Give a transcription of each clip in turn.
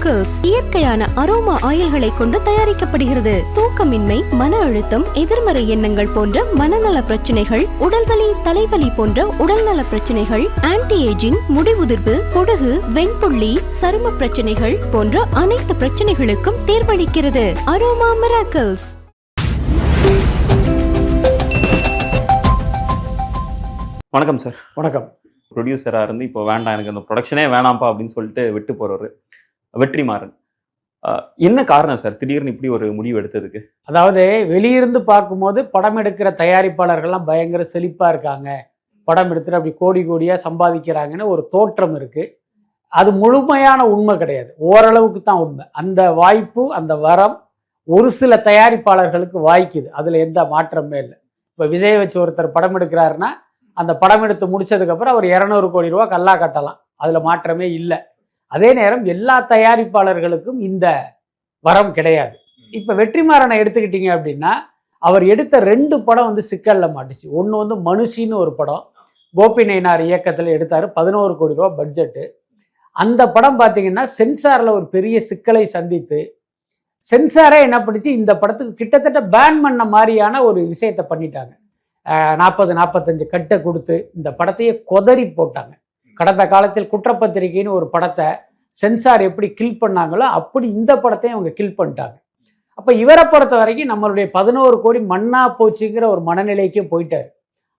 Miracles இயற்கையான aroma ஆயில்களை கொண்டு தயாரிக்கப்படுகிறது. தூக்கமின்மை மன அழுத்தம் எதிர்மறை எண்ணங்கள் போன்ற மனநல பிரச்சனைகள் உடல்வலி தலைவலி போன்ற உடல்நல பிரச்சனைகள் ஆன்டி ஏஜிங் முடிவுதிர்வு பொடுகு வெண்புள்ளி சரும பிரச்சனைகள் போன்ற அனைத்து பிரச்சனைகளுக்கும் தீர்வளிக்கிறது. அரோமா மிராக்கிள்ஸ் வணக்கம் சார் வணக்கம். ப்ரொடியூசராக இருந்து இப்போ வேண்டாம் எனக்கு அந்த ப்ரொடக்ஷனே வேணாம்ப்பா அப்படின்னு சொல்லிட்டு விட்டு போகிறவர் வெற்றிமாறன். என்ன காரணம் சார்? திடீர்னு இப்படி ஒரு முடிவு எடுத்ததுக்கு? அதாவது வெளியிருந்து பார்க்கும்போது படம் எடுக்கிற தயாரிப்பாளர்கள்லாம் பயங்கர செழிப்பாக இருக்காங்க. படம் எடுத்துட்டு அப்படி கோடி கோடியாக சம்பாதிக்கிறாங்கன்னு ஒரு தோற்றம் இருக்குது அது முழுமையான உண்மை கிடையாது. ஓரளவுக்கு தான் உண்மை. அந்த வாய்ப்பு அந்த வரம் ஒரு சில தயாரிப்பாளர்களுக்கு வாய்க்குது. அதில் எந்த மாற்றமே இல்லை. இப்போ விஜய் வச்சு ஒருத்தர் படம் எடுக்கிறாருன்னா அந்த படம் எடுத்து முடிச்சதுக்கப்புறம் அவர் இரநூறு கோடி ரூபா கல்லா கட்டலாம். அதில் மாற்றமே இல்லை. அதே நேரம் எல்லா தயாரிப்பாளர்களுக்கும் இந்த வரம் கிடையாது. இப்போ வெற்றிமாறனை எடுத்துக்கிட்டீங்க அப்படின்னா அவர் எடுத்த ரெண்டு படம் வந்து சிக்கலில் மாட்டுச்சு. ஒன்று வந்து மனுஷின்னு ஒரு படம். கோபி நயினார் இயக்கத்தில் எடுத்தார். பதினோரு கோடி ரூபா பட்ஜெட்டு. அந்த படம் பார்த்தீங்கன்னா சென்சாரில் ஒரு பெரிய சிக்கலை சந்தித்து சென்சாரே என்ன பண்ணுச்சு இந்த படத்துக்கு கிட்டத்தட்ட பேன் பண்ண மாதிரியான ஒரு விஷயத்தை பண்ணிட்டாங்க. நாற்பது நாற்பத்தஞ்சு கட்டை கொடுத்து இந்த படத்தையே கொதறி போட்டாங்க. கடந்த காலத்தில் குற்றப்பத்திரிகைன்னு ஒரு படத்தை சென்சார் எப்படி கில் பண்ணாங்களோ அப்படி இந்த படத்தையும் அவங்க கில் பண்ணிட்டாங்க. அப்போ இவரை பொறுத்த வரைக்கும் நம்மளுடைய பதினோரு கோடி மண்ணா போச்சுங்கிற ஒரு மனநிலைக்கே போயிட்டார்.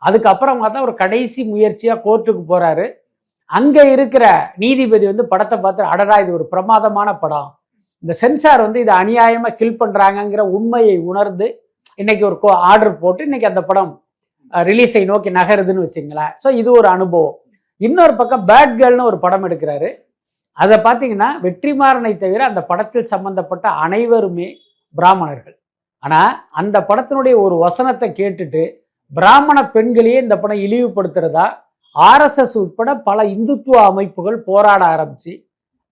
அதுக்கப்புறம் பார்த்தா ஒரு கடைசி முயற்சியாக கோர்ட்டுக்கு போகிறாரு அங்கே இருக்கிற நீதிபதி வந்து படத்தை பார்த்து அடடா இது ஒரு பிரமாதமான படம். இந்த சென்சார் வந்து இதை அநியாயமாக கில் பண்ணுறாங்கங்கிற உண்மையை உணர்ந்து இன்றைக்கி ஒரு ஆர்டர் போட்டு இன்றைக்கி அந்த படம் ரிலீஸை நோக்கி நகருதுன்னு வச்சுங்களேன். ஸோ இது ஒரு அனுபவம். இன்னொரு பக்கம் பேட் கேர்ள்னு ஒரு படம் எடுக்கிறாரு. அதை பார்த்தீங்கன்னா வெற்றிமாறனை தவிர அந்த படத்தில் சம்பந்தப்பட்ட அனைவருமே பிராமணர்கள். ஆனால் அந்த படத்தினுடைய ஒரு வசனத்தை கேட்டுட்டு பிராமண பெண்களையே இந்த படம் இழிவுபடுத்துறதா? ஆர்எஸ்எஸ் உட்பட பல இந்துத்துவ அமைப்புகள் போராட ஆரம்பிச்சு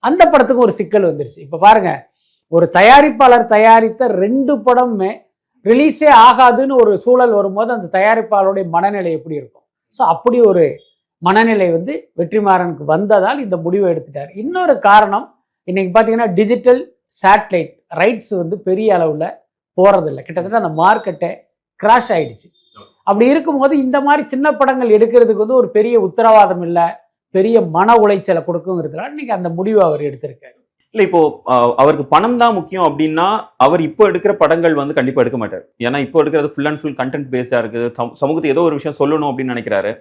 அந்த படத்துக்கு ஒரு சிக்கல் வந்துருச்சு. இப்போ பாருங்க ஒரு தயாரிப்பாளர் தயாரித்த ரெண்டு படமுமே ரிலீஸே ஆகாதுன்னு ஒரு சூழல் வரும்போது அந்த தயாரிப்பாளருடைய மனநிலை எப்படி இருக்கும்? ஸோ அப்படி ஒரு மனநிலை வந்து வெற்றிமாறனுக்கு வந்ததால் இந்த முடிவை எடுத்துட்டார். இன்னொரு காரணம் இன்னைக்கு பார்த்தீங்கன்னா டிஜிட்டல் சேட்டலைட் ரைட்ஸ் வந்து பெரிய அளவில் போகிறதில்ல கிட்டத்தட்ட அந்த மார்க்கெட்டை கிராஷ் ஆயிடுச்சு. அப்படி இருக்கும்போது இந்த மாதிரி சின்ன படங்கள் எடுக்கிறதுக்கு வந்து ஒரு பெரிய உத்தரவாதம் இல்லை பெரிய மன உளைச்சலை கொடுக்குங்கிறதுனால இன்னைக்கு அந்த முடிவை அவர் எடுத்திருக்காரு. இல்லை இப்போ அவருக்கு பணம் தான் முக்கியம் அப்படின்னா அவர் இப்போ எடுக்கிற படங்கள் வந்து கண்டிப்பாக எடுக்க மாட்டார். ஏன்னா இப்போ எடுக்கிறது ஃபுல் அண்ட் ஃபுல் கண்டென்ட் பேஸ்டாக இருக்குது சமூகத்துக்கு ஏதோ ஒரு விஷயம் சொல்லணும் அப்படின்னு நினைக்கிறாரு.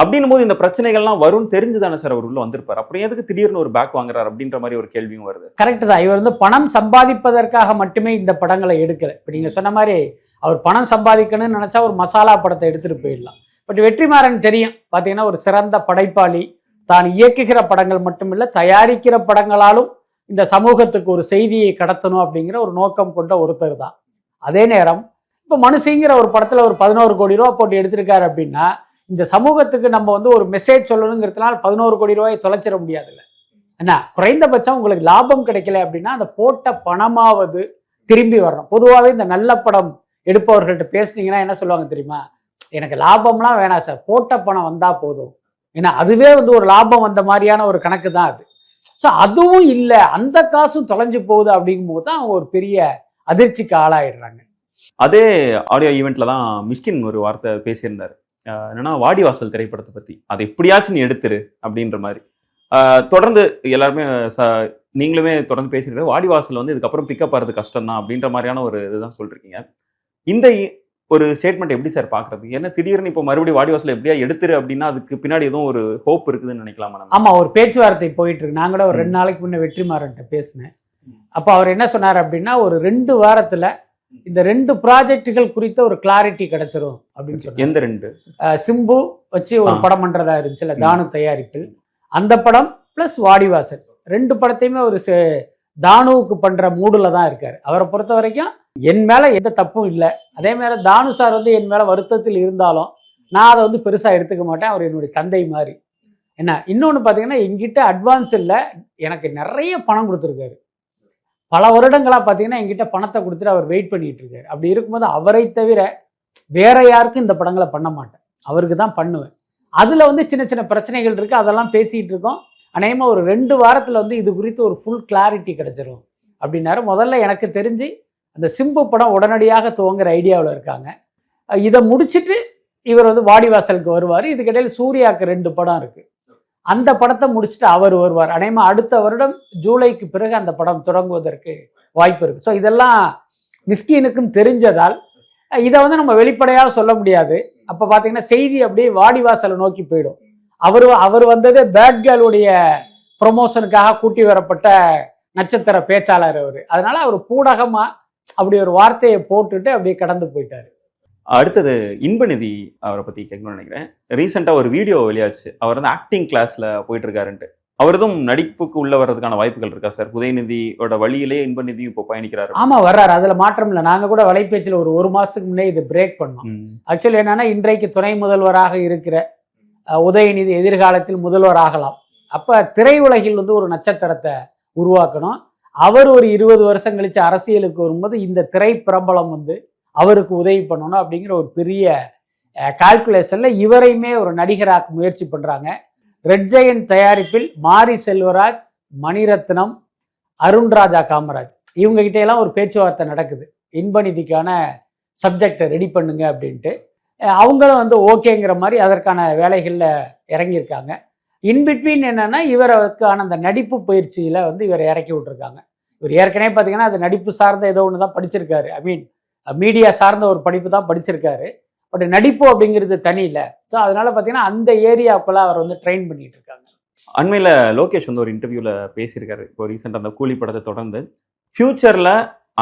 அப்படின்னும் போது இந்த பிரச்சனைகள்லாம் வரும்னு தெரிஞ்சு தானே சார் அவர் உள்ள வந்திருப்பார்? அப்புறம் எதுக்கு திடீர்னு ஒரு பேக் வாங்குறாரு அப்படின்ற மாதிரி ஒரு கேள்வியும் வருது. கரெக்ட் தான். இவர் வந்து பணம் சம்பாதிப்பதற்காக மட்டுமே இந்த படங்களை எடுக்கல. இப்போ நீங்கள் சொன்ன மாதிரி அவர் பணம் சம்பாதிக்கணும்னு நினச்சா ஒரு மசாலா படத்தை எடுத்துகிட்டு போயிடலாம். பட் வெற்றிமாறன் தெரியும். பார்த்தீங்கன்னா ஒரு சிறந்த படைப்பாளி. தான் இயக்குகிற படங்கள் மட்டுமில்லை தயாரிக்கிற படங்களாலும் இந்த சமூகத்துக்கு ஒரு செய்தியை கடத்தணும் அப்படிங்கிற ஒரு நோக்கம் கொண்ட ஒருத்தர் தான். அதே நேரம் இப்போ மனுஷிங்கிற ஒரு படத்தில் ஒரு பதினோரு கோடி ரூபா போட்டு எடுத்திருக்காரு அப்படின்னா இந்த சமூகத்துக்கு நம்ம வந்து ஒரு மெசேஜ் சொல்லணுங்கிறதுனால பதினோரு கோடி ரூபாயை தொலைச்சிட முடியாதுல்ல. என்ன? குறைந்தபட்சம் உங்களுக்கு லாபம் கிடைக்கல அப்படின்னா அந்த போட்ட பணமாவது திரும்பி வரணும். பொதுவாகவே இந்த நல்ல படம் எடுப்பவர்கள்ட்ட பேசுனீங்கன்னா என்ன சொல்லுவாங்க தெரியுமா? எனக்கு லாபம்லாம் வேணாம் சார். போட்ட பணம் வந்தால் போதும். ஏன்னா அதுவே வந்து ஒரு லாபம் வந்த மாதிரியான ஒரு கணக்கு தான் அது. ஸோ அதுவும் இல்லை. அந்த காசும் தொலைஞ்சு போகுது அப்படிங்கும்போது தான் அவங்க ஒரு பெரிய அதிர்ச்சிக்கு ஆளாயிடுறாங்க. அதே ஆடியோ ஈவெண்ட்ல தான் மிஷ்கின் ஒரு வார்த்தை பேசியிருந்தாரு. என்னன்னா வாடிவாசல் திரைப்படத்தை பத்தி. அதை எப்படியாச்சும் நீ எடுத்துரு அப்படின்ற மாதிரி. தொடர்ந்து எல்லாருமே நீங்களுமே தொடர்ந்து பேசிட்டு வாடிவாசல் வந்து இதுக்கப்புறம் பிக்கப் ஆகிறது கஷ்டம் தான் அப்படின்ற மாதிரியான ஒரு இதுதான் சொல்றீங்க இந்த ஒரு ஸ்டேட்மெண்ட் எப்படி சார் பாக்குறது? ஏன்னா திடீர்னு இப்போ மறுபடியும் வாடிவாசல் எப்படியா எடுத்துரு அப்படின்னா அதுக்கு பின்னாடி எதுவும் ஒரு ஹோப் இருக்குதுன்னு நினைக்கலாமா நம்ம? ஆமா ஒரு பேச்சுவார்த்தை போயிட்டு இருக்கு நான் கூட ஒரு ரெண்டு நாளைக்கு முன்ன வெற்றிமாறன்ட்ட பேசினேன். அப்போ அவர் என்ன சொன்னார் அப்படின்னா ஒரு ரெண்டு வாரத்துல இந்த ரெண்டு ப்ராஜெக்டுகள் குறித்த ஒரு கிளாரிட்டி கிடைச்சிரும் அப்படின்னு சொன்னார் எந்த ரெண்டு? சிம்பு வச்சு ஒரு. படம் பண்றதா இருந்துச்சுல்ல. தானு தயாரிப்பில். அந்த படம் பிளஸ் வாடிவாசல். ரெண்டு படத்தையுமே ஒரு தானுவுக்கு பண்ற மூடுல தான் இருக்காரு. அவரை பொறுத்த வரைக்கும் என் மேல எந்த தப்பும் இல்லை. அதே மாதிரி தானு சார் வந்து என் மேல வருத்தத்தில் இருந்தாலும் நான் அதை வந்து பெருசா எடுத்துக்க மாட்டேன். அவர் என்னுடைய தந்தை மாதிரி. என்ன? இன்னொன்று பார்த்தீங்கன்னா எங்கிட்ட அட்வான்ஸ் இல்லை எனக்கு நிறைய பணம் கொடுத்துருக்காரு. பல வருடங்களாக பார்த்தீங்கன்னா எங்கிட்ட பணத்தை கொடுத்துட்டு அவர் வெயிட் பண்ணிட்டு இருக்காரு. அப்படி இருக்கும்போது அவரை தவிர வேற யாருக்கும் இந்த படங்களை பண்ண மாட்டேன். அவருக்கு தான் பண்ணுவேன். அதில் வந்து சின்ன சின்ன பிரச்சனைகள் இருக்குது அதெல்லாம் பேசிகிட்டு இருக்கோம். அநேகமாக ஒரு ரெண்டு வாரத்தில் வந்து இது குறித்து ஒரு ஃபுல் கிளாரிட்டி கிடச்சிரும். அப்படின்னாரு. முதல்ல எனக்கு தெரிஞ்சு அந்த சிம்பு படம் உடனடியாக துவங்குற ஐடியாவில் இருக்காங்க. இதை முடிச்சுட்டு இவர் வந்து வாடிவாசலுக்கு வருவார். இதுக்கிடையில் சூர்யாவுக்கு ரெண்டு படம் இருக்குது அந்த படத்தை முடிச்சுட்டு அவர் வருவார். அநேகமாக அடுத்த வருடம் ஜூலைக்கு பிறகு அந்த படம் தொடங்குவதற்கு வாய்ப்பு இருக்கு. ஸோ இதெல்லாம் மிஸ்கினுக்கும் தெரிஞ்சதால் இதை வந்து நம்ம வெளிப்படையாக சொல்ல முடியாது. அப்போ பார்த்தீங்கன்னா செய்தி அப்படியே வாடிவாசலை நோக்கி போயிடும். அவர் அவர் வந்தது பேட் கேர்ளுடைய ப்ரொமோஷனுக்காக கூட்டி வரப்பட்ட நட்சத்திர பேச்சாளர் அவர். அதனால அவர் பூடகமாக அப்படி ஒரு வார்த்தையை போட்டுட்டு அப்படியே கடந்து போயிட்டாரு. அடுத்தது இன்பநிதி அவரை பத்தி கேட்கணும்னு நினைக்கிறேன். ரீசெண்டா ஒரு வீடியோ வெளியாச்சு. அவர் வந்து ஆக்டிங் கிளாஸ்ல போயிட்டு இருக்காருன்ட்டு அவர்தும் நடிப்புக்கு உள்ள வர்றதுக்கான வாய்ப்புகள் இருக்கா சார் உதயநிதியோட வழியிலே இன்பநிதியும் இப்போ பயணிக்கிறாரு. ஆமா வர்றாரு. அதுல மாற்றம் இல்லை. நாங்க கூட வலைபேச்சில் ஒரு ஒரு மாசத்துக்கு முன்னே இது பிரேக் பண்ணோம். ஆக்சுவலி என்னன்னா இன்றைக்கு துணை முதல்வராக இருக்கிற உதயநிதி எதிர்காலத்தில் முதல்வர் ஆகலாம். அப்ப திரையுலகில் வந்து ஒரு நட்சத்திரத்தை உருவாக்கணும். அவர் ஒரு இருபது வருஷம் கழிச்சு அரசியலுக்கு வரும்போது இந்த திரை பிரபலம் வந்து அவருக்கு உதவி பண்ணணும் அப்படிங்கிற ஒரு பெரிய கால்குலேஷன்ல இவரையுமே ஒரு நடிகராக்க முயற்சி பண்றாங்க. ரெட் ஜெயன் தயாரிப்பில் மாரி செல்வராஜ் மணிரத்னம் அருண்ராஜா காமராஜ். இவங்க கிட்ட எல்லாம் ஒரு பேச்சுவார்த்தை நடக்குது. இன்பநிதிக்கான சப்ஜெக்டை ரெடி பண்ணுங்க அப்படின்ட்டு. அவங்களும் வந்து ஓகேங்கிற மாதிரி அதற்கான வேலைகளில் இறங்கியிருக்காங்க. இன்பிட்வீன் என்னன்னா இவருக்கான அந்த நடிப்பு பயிற்சியில் வந்து இவரை இறக்கி விட்டுருக்காங்க. இவர் ஏற்கனவே பார்த்தீங்கன்னா அது நடிப்பு சார்ந்த ஏதோ ஒன்று தான் படிச்சிருக்காரு. ஐ மீன் மீடியா சார்ந்த ஒரு படிப்பு தான் படிச்சிருக்காரு. பட் நடிப்பு அப்படிங்கிறது தனி இல்லை ஸோ அதனால பார்த்தீங்கன்னா அந்த ஏரியாவுக்குள்ள அவர் வந்து ட்ரெயின் பண்ணிட்டு இருக்காங்க அண்மையில் லோகேஷ் வந்து ஒரு இன்டர்வியூவில் பேசியிருக்காரு. இப்போ ரீசெண்ட் அந்த கூலி படத்தை தொடர்ந்து ஃப்யூச்சரில்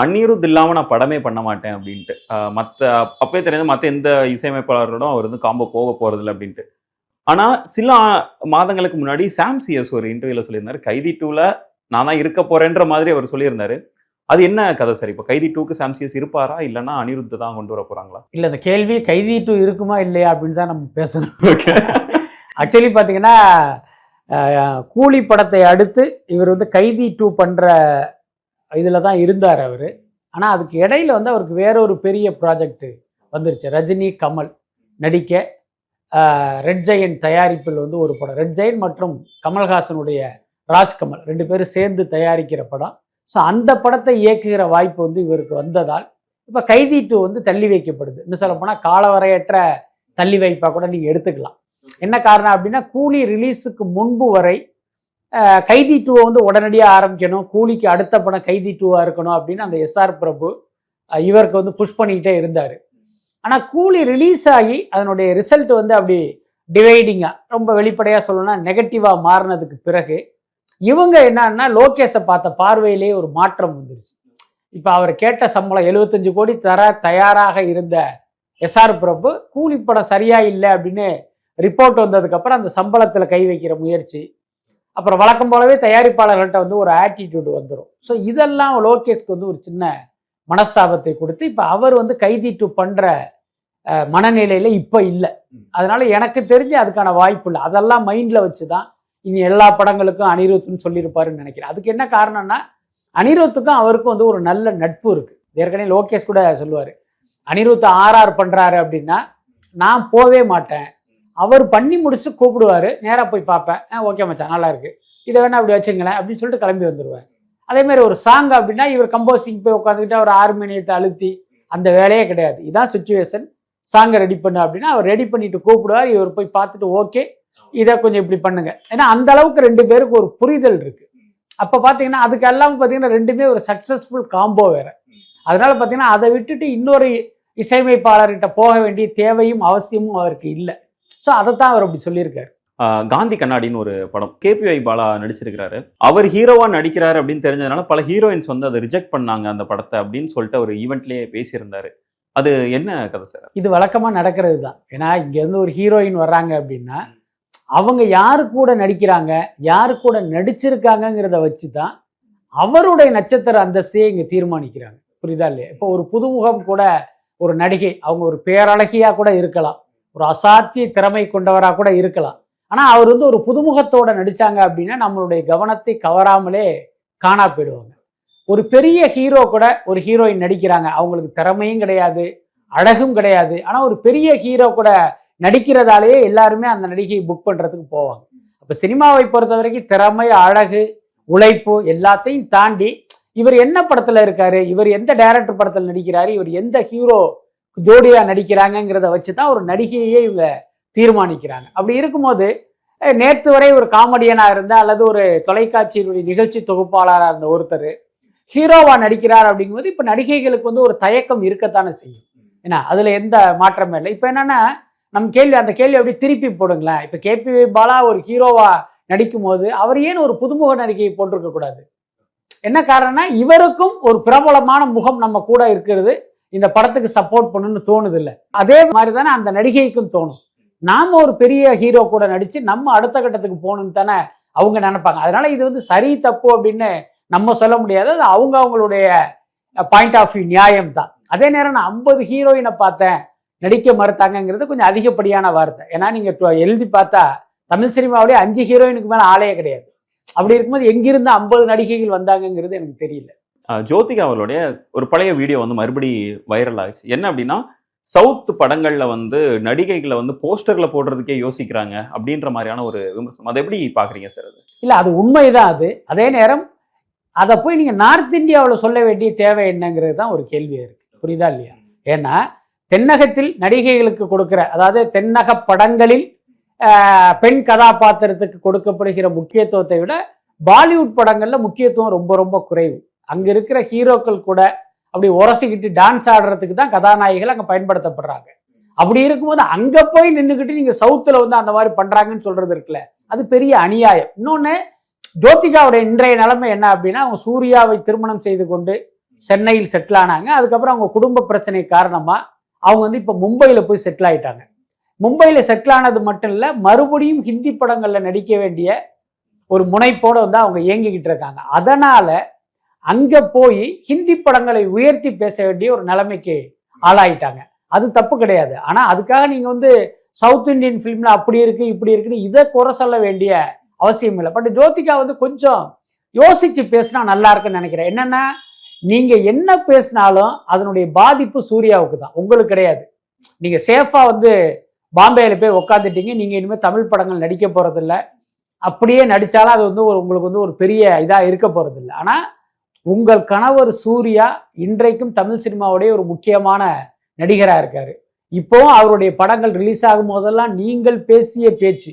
அந்நிருத் இல்லாமல் நான் படமே பண்ண மாட்டேன் அப்படின்ட்டு. மற்ற அப்பவே தெரியாது மற்ற எந்த இசையமைப்பாளரோடும் அவர் வந்து காம்போ போக போகிறதில்ல அப்படின்ட்டு. ஆனால் சில மாதங்களுக்கு முன்னாடி சாம் சிஎஸ் ஒரு இன்டர்வியூவில் சொல்லியிருந்தார். கைதி டூவில் நான் தான் இருக்க போகிறேன்ற மாதிரி அவர் சொல்லியிருந்தாரு. அது என்ன கதை சார்? இப்போ கைதி டூக்கு சாம் சிஎஸ் இருப்பாரா? இல்லைன்னா அனிருத் தான் கொண்டு வர போறாங்களா? இல்லை இந்த கேள்வி கைதி டூ இருக்குமா இல்லையா அப்படின்னு தான் நம்ம பேசணும். ஆக்சுவலி பார்த்தீங்கன்னா கூலி படத்தை அடுத்து இவர் வந்து கைதி டூ பண்ணுற இதில் தான் இருந்தார் அவர். ஆனால் அதுக்கு இடையில வந்து அவருக்கு வேற ஒரு பெரிய ப்ராஜெக்ட் வந்துருச்சு. ரஜினி கமல் நடிக்க ரெட் ஜெயன் தயாரிப்பில் வந்து ஒரு படம். ரெட் ஜெயன் மற்றும் கமல்ஹாசனுடைய ராஜ்கமல் ரெண்டு பேரும் சேர்ந்து தயாரிக்கிற படம். ஸோ அந்த படத்தை இயக்குகிற வாய்ப்பு வந்து இவருக்கு வந்ததால் இப்போ கைதி டூ வந்து தள்ளி வைக்கப்படுது. இன்னும் சொல்லப்போனால் காலவரையற்ற தள்ளி வைப்பாக கூட நீங்கள் எடுத்துக்கலாம். என்ன காரணம் அப்படின்னா கூலி ரிலீஸுக்கு முன்பு வரை கைதி டூவை வந்து உடனடியாக ஆரம்பிக்கணும். கூலிக்கு அடுத்த படம் கைதி டூவாக இருக்கணும் அப்படின்னு அந்த எஸ்ஆர் பிரபு இவருக்கு வந்து புஷ் பண்ணிக்கிட்டே இருந்தார். ஆனால் கூலி ரிலீஸ் ஆகி அதனுடைய ரிசல்ட் வந்து அப்படி டிவைடிங்காக ரொம்ப வெளிப்படையாக சொல்லணும்னா நெகட்டிவாக மாறினதுக்கு பிறகு இவங்க என்னன்னா லோகேஷை பார்த்த பார்வையிலே ஒரு மாற்றம் வந்துருச்சு. இப்போ அவர் கேட்ட சம்பளம் 75 கோடி தர தயாராக இருந்த எஸ்ஆர் பிரபு கூலி படம் சரியா இல்லை அப்படின்னு ரிப்போர்ட் வந்ததுக்கப்புறம் அந்த சம்பளத்தில் கை வைக்கிற முயற்சி அப்புறம் வழக்கம் போலவே தயாரிப்பாளர்கள்ட்ட வந்து ஒரு ஆட்டிடியூட் வந்துடும் ஸோ இதெல்லாம் லோகேஷ்க்கு வந்து ஒரு சின்ன மனஸ்தாபத்தை கொடுத்து இப்போ அவர் வந்து கைதிட்டு பண்ணுற மனநிலையில் இப்போ இல்லை. அதனால எனக்கு தெரிஞ்சு அதுக்கான வாய்ப்பு இல்லை. அதெல்லாம் மைண்டில் வச்சு தான் இனி எல்லா படங்களுக்கும் அனிருத்னு சொல்லியிருப்பாருன்னு நினைக்கிறேன். அதுக்கு என்ன காரணம்னா அனிருத்துக்கும் அவருக்கும் வந்து ஒரு நல்ல நட்பு இருக்குது ஏற்கனவே லோகேஷ் கூட சொல்லுவார் அனிருத் ஆர்ஆர் பண்ணுறாரு அப்படின்னா நான் போவே மாட்டேன். அவர் பண்ணி முடிச்சு கூப்பிடுவாரு நேராக போய் பார்ப்பேன். ஆ ஓகே மச்சான் நல்லா இருக்கு. இதை வேணா அப்படி வச்சுங்களேன் அப்படின்னு சொல்லிட்டு கிளம்பி வந்துடுவேன் அதே மாதிரி ஒரு சாங் அப்படின்னா இவர் கம்போசிங் போய் உட்காந்துக்கிட்டு அவர் ஆர்மேனியத்தை அழுத்தி அந்த வேலையே கிடையாது. இதான் சுச்சுவேஷன் சாங்கை ரெடி பண்ணு அப்படின்னா அவர் ரெடி பண்ணிட்டு கூப்பிடுவார். இவர் போய் பார்த்துட்டு ஓகே இதை கொஞ்சம் இப்படி பண்ணுங்க. ஏன்னா அந்த அளவுக்கு ரெண்டு பேருக்கு ஒரு புரிதல் இருக்கு. அப்போ பார்த்தீங்கன்னா அதுக்கு எல்லாம் பார்த்தீங்கன்னா ரெண்டுமே ஒரு சக்ஸஸ்ஃபுல் காம்போ வேற. அதனால பார்த்தீங்கன்னா அதை விட்டுட்டு இன்னொரு இசையமைப்பாளர்கிட்ட போக வேண்டிய தேவையும் அவசியமும் அவருக்கு இல்லை. ஸோ அதைத்தான் அவர் அப்படி சொல்லியிருக்காரு. காந்தி கண்ணாடின்னு ஒரு படம். கேபிஐ பாலா நடிச்சிருக்கிறாரு. அவர் ஹீரோவா நடிக்கிறாரு அப்படின்னு தெரிஞ்சதுனால பல ஹீரோயின்ஸ் வந்து அதை ரிஜெக்ட் பண்ணாங்க அந்த படத்தை அப்படின்னு சொல்லிட்டு ஒரு ஈவெண்ட்லயே பேசியிருந்தாரு. அது என்ன கதை சார்? இது வழக்கமாக நடக்கிறது தான் ஏன்னா இங்கேருந்து ஒரு ஹீரோயின் வர்றாங்க அப்படின்னா அவங்க யாரு கூட நடிக்கிறாங்க யாரு கூட நடிச்சிருக்காங்கங்கிறத வச்சு தான் அவருடைய நட்சத்திர அந்தஸ்தையே இங்கே தீர்மானிக்கிறாங்க. புரியுதா இல்லையா? இப்போ ஒரு புதுமுகம் கூட ஒரு நடிகை அவங்க ஒரு பேரழகியாக கூட இருக்கலாம். ஒரு அசாத்திய திறமை கொண்டவராக கூட இருக்கலாம். ஆனால் அவர் வந்து ஒரு புதுமுகத்தோட நடித்தாங்க அப்படின்னா நம்மளுடைய கவனத்தை கவராமலே காணா போயிடுவாங்க. ஒரு பெரிய ஹீரோ கூட ஒரு ஹீரோயின் நடிக்கிறாங்க அவங்களுக்கு திறமையும் கிடையாது அழகும் கிடையாது. ஆனால் ஒரு பெரிய ஹீரோ கூட நடிக்கிறதாலேயே எல்லாருமே அந்த நடிகையை புக் பண்ணுறதுக்கு போவாங்க. அப்போ சினிமாவை பொறுத்த வரைக்கும் திறமை அழகு உழைப்பு எல்லாத்தையும் தாண்டி இவர் என்ன படத்தில் இருக்காரு இவர் எந்த டைரக்டர் படத்தில் நடிக்கிறாரு இவர் எந்த ஹீரோ ஜோடியாக நடிக்கிறாங்கங்கிறத வச்சு தான் ஒரு நடிகையே இவங்க தீர்மானிக்கிறாங்க. அப்படி இருக்கும்போது நேற்று வரை ஒரு காமெடியனாக இருந்த அல்லது ஒரு தொலைக்காட்சியினுடைய நிகழ்ச்சி தொகுப்பாளராக இருந்த ஒருத்தர் ஹீரோவாக நடிக்கிறார் அப்படிங்கும்போது இப்போ நடிகைகளுக்கு வந்து ஒரு தயக்கம் இருக்கத்தானே செய்யும். ஏன்னா அதில் எந்த மாற்றமே இல்லை. இப்போ என்னென்னா நம் கேள்வி அந்த கேள்வி அப்படியே திருப்பி போடுங்களேன். இப்போ கேபி பாலா ஒரு ஹீரோவா நடிக்கும் போது அவர் ஏன் ஒரு புதுமுக நடிகையை போட்டிருக்க கூடாது? என்ன காரணம்னா இவருக்கும் ஒரு பிரபலமான முகம் நம்ம கூட இருக்கிறது. இந்த படத்துக்கு சப்போர்ட் பண்ணுன்னு தோணுது இல்லை அதே மாதிரி தானே அந்த நடிகைக்கும் தோணும். நாம ஒரு பெரிய ஹீரோ கூட நடிச்சு நம்ம அடுத்த கட்டத்துக்கு போகணும்னு தானே அவங்க நினைப்பாங்க. அதனால இது வந்து சரி தப்பு அப்படின்னு நம்ம சொல்ல முடியாது. அது அவங்க அவங்களுடைய பாயிண்ட் ஆஃப் வியூ நியாயம் தான் அதே நேரம் நான் ஐம்பது ஹீரோயினை பார்த்தேன். நடிக்க மறுத்தாங்கங்கிறது கொஞ்சம் அதிகப்படியான வார்த்தை. ஏன்னா நீங்க டு- எழுதி பார்த்தா தமிழ் சினிமாவிலே அஞ்சு ஹீரோயினுக்கு மேல ஆளே கிடையாது. அப்படி இருக்கும்போது எங்கிருந்து ஐம்பது நடிகைகள் வந்தாங்கங்கிறது எனக்கு தெரியல. ஜோதிகா அவர்களுடைய ஒரு பழைய வீடியோ வந்து மறுபடி வைரல் ஆச்சு என்ன அப்படின்னா சவுத் படங்கள்ல வந்து நடிகைகளை வந்து போஸ்டர்ல போடுறதுக்கே யோசிக்கிறாங்க அப்படின்ற மாதிரியான ஒரு விமர்சனம். அதை எப்படி பாக்குறீங்க சார் அது? இல்ல அது உண்மைதான் அது. அதே நேரம் அதை போய் நீங்க நார்த் இந்தியாவில் சொல்ல வேண்டிய தேவை என்னங்கிறது தான் ஒரு கேள்வியா இருக்கு. புரியுதா இல்லையா? ஏன்னா தென்னகத்தில் நடிகைகளுக்கு கொடுக்கிற அதாவது தென்னக படங்களில் பெண் கதாபாத்திரத்துக்கு கொடுக்கப்படுகிற முக்கியத்துவத்தை விட பாலிவுட் படங்களில் முக்கியத்துவம் ரொம்ப ரொம்ப குறைவு. அங்கே இருக்கிற ஹீரோக்கள் கூட அப்படி உரசிக்கிட்டு டான்ஸ் ஆடுறதுக்கு தான் கதாநாயகிகள் அங்கே பயன்படுத்தப்படுறாங்க. அப்படி இருக்கும்போது அங்கே போய் நின்றுக்கிட்டு நீங்கள் சவுத்தில் வந்து அந்த மாதிரி பண்ணுறாங்கன்னு சொல்கிறது இருக்குல்ல அது பெரிய அநியாயம். இன்னொன்று ஜோதிகாவுடைய இன்றைய நிலைமை என்ன அப்படின்னா அவங்க சூர்யாவை திருமணம் செய்து கொண்டு சென்னையில் செட்டில் ஆனாங்க. அதுக்கப்புறம் அவங்க குடும்ப பிரச்சனை காரணமாக அவங்க வந்து இப்போ மும்பையில் போய் செட்டில் ஆயிட்டாங்க. மும்பையில் செட்டில் ஆனது மட்டும் இல்லை மறுபடியும் ஹிந்தி படங்களில் நடிக்க வேண்டிய ஒரு முனைப்போடு வந்து அவங்க இயங்கிக்கிட்டு இருக்காங்க. அதனால் அங்கே போய் ஹிந்தி படங்களை உயர்த்தி பேச வேண்டிய ஒரு நிலைமைக்கு ஆளாயிட்டாங்க. அது தப்பு கிடையாது. ஆனால் அதுக்காக நீங்கள் வந்து சவுத் இந்தியன் ஃபிலிம்ல அப்படி இருக்குது இப்படி இருக்குன்னு இதை குறை சொல்ல வேண்டிய அவசியம் இல்லை. பட் ஜோதிகா வந்து கொஞ்சம் யோசிச்சு பேசினா நல்லா இருக்குன்னு நினைக்கிறேன். என்னன்னா நீங்க என்ன பேசினாலும் அதனுடைய பாதிப்பு சூர்யாவுக்கு தான். உங்களுக்கு கிடையாது. நீங்க சேஃபா வந்து பாம்பேயில் போய் உக்காந்துட்டீங்க. நீங்க இனிமேல் தமிழ் படங்கள் நடிக்க போகிறதில்ல அப்படியே நடித்தாலும் அது வந்து ஒரு உங்களுக்கு வந்து ஒரு பெரிய இதாக இருக்க போகிறதில்ல ஆனால் உங்கள் கணவர் சூர்யா இன்றைக்கும் தமிழ் சினிமாவுடைய ஒரு முக்கியமான நடிகராக இருக்காரு. இப்போவும் அவருடைய படங்கள் ரிலீஸ் ஆகும் போதெல்லாம் நீங்கள் பேசிய பேச்சு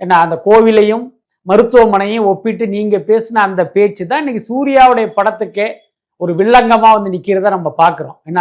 என்ன அந்த கோவிலையும் மருத்துவமனையும் ஒப்பிட்டு நீங்கள் பேசின அந்த பேச்சு தான் இன்னைக்கு சூர்யாவுடைய படத்துக்கே ஒரு வில்லங்கமாக வந்து நிற்கிறத நம்ம பார்க்குறோம். என்ன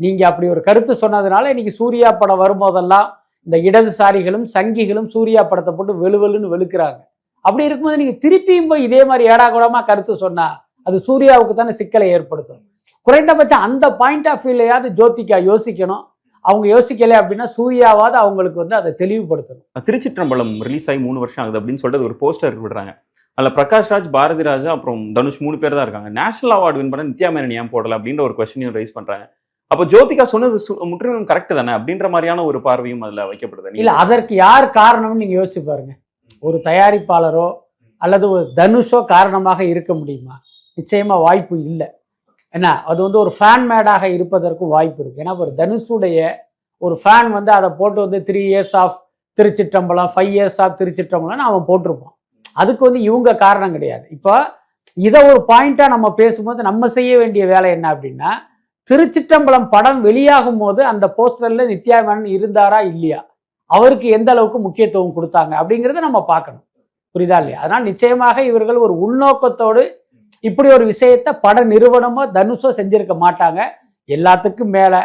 நீங்கள் அப்படி ஒரு கருத்து சொன்னதுனால இன்னைக்கு சூர்யா படம் வரும்போதெல்லாம் இந்த இடதுசாரிகளும் சங்கிகளும் சூர்யா படத்தை போட்டு வெளுவெலுன்னு வெளுக்கிறாங்க. அப்படி இருக்கும்போது நீங்கள் திருப்பியும் போய் இதே மாதிரி ஏடாகுடமாக கருத்து சொன்னால் அது சூர்யாவுக்கு தானே சிக்கலை ஏற்படுத்தும். குறைந்தபட்சம் அந்த பாயிண்ட் ஆஃப் வியூலையாவது ஜோதிகா யோசிக்கணும். அவங்க யோசிக்கலை அப்படின்னா சூர்யாவாவது அவங்களுக்கு வந்து அதை தெளிவுபடுத்தணும். திருச்சிற்றம்பலம் ரிலீஸ் ஆகி மூணு வருஷம் ஆகுது அப்படின்னு சொல்லிட்டு ஒரு போஸ்டர் விடுறாங்க. அதில் பிரகாஷ் ராஜ் பாரதி ராஜா அப்புறம் தனுஷ் மூணு பேர் தான் இருக்காங்க. நேஷனல் அவார்டு வின் பண்ண நித்யா மேனன் ஏன் போடல அப்படின்ற ஒரு கொஸ்டினையும் ரைஸ் பண்றாங்க. அப்போ ஜோதிகா சொன்னது சு- முற்றிலும் கரெக்ட் தானே? அப்படின்ற மாதிரியான ஒரு பார்வையும் அதில் வைக்கப்படுது. இல்லை அதற்கு யார் காரணம்னு நீங்க யோசிச்சு பாருங்க. ஒரு தயாரிப்பாளரோ அல்லது ஒரு தனுஷோ காரணமாக இருக்க முடியுமா? நிச்சயமா வாய்ப்பு இல்லை. என்ன? அது வந்து ஒரு ஃபேன் மேடாக இருப்பதற்கு வாய்ப்பு இருக்கு. ஏன்னா ஒரு தனுஷுடைய ஒரு ஃபேன் வந்து அதை போட்டு வந்து three years of Thiruchitrambalam five years of திருச்சிற்றம்பலம்னு அவன் போட்டிருப்பான். அதுக்கு வந்து இவங்க காரணம் கிடையாது. இப்போ இதை ஒரு பாயிண்ட்டாக நம்ம பேசும்போது நம்ம செய்ய வேண்டிய வேலை என்ன அப்படின்னா திருச்சிற்றம்பலம் படம் வெளியாகும் போது அந்த போஸ்டரில் நித்யா மேனன் இருந்தாரா இல்லையா? அவருக்கு எந்த அளவுக்கு முக்கியத்துவம் கொடுத்தாங்க அப்படிங்கிறத நம்ம பார்க்கணும். புரியுதா இல்லையா? அதனால் நிச்சயமாக இவர்கள் ஒரு உள்நோக்கத்தோடு இப்படி ஒரு விஷயத்தை பட நிறுவனமோ தனுஷோ செஞ்சிருக்க மாட்டாங்க. எல்லாத்துக்கும் மேலே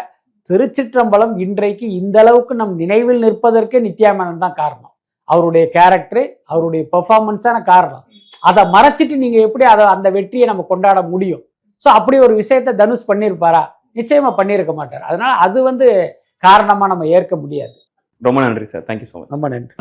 திருச்சிற்றம்பலம் இன்றைக்கு இந்த அளவுக்கு நம் நினைவில் நிற்பதற்கே நித்யா மேனன் தான் காரணம். அவருடைய கேரக்டர் அவருடைய பெர்ஃபார்மன்ஸான காரணம். அதை மறைச்சிட்டு நீங்க எப்படி அதை அந்த வெற்றியை நம்ம கொண்டாட முடியும்? ஸோ அப்படி ஒரு விஷயத்தை தனுஷ் பண்ணியிருப்பாரா? நிச்சயமா பண்ணியிருக்க மாட்டார். அதனால அது வந்து காரணமா நம்ம ஏற்க முடியாது. ரொம்ப நன்றி சார் தேங்க்யூ ஸோ மச் ரொம்ப நன்றி.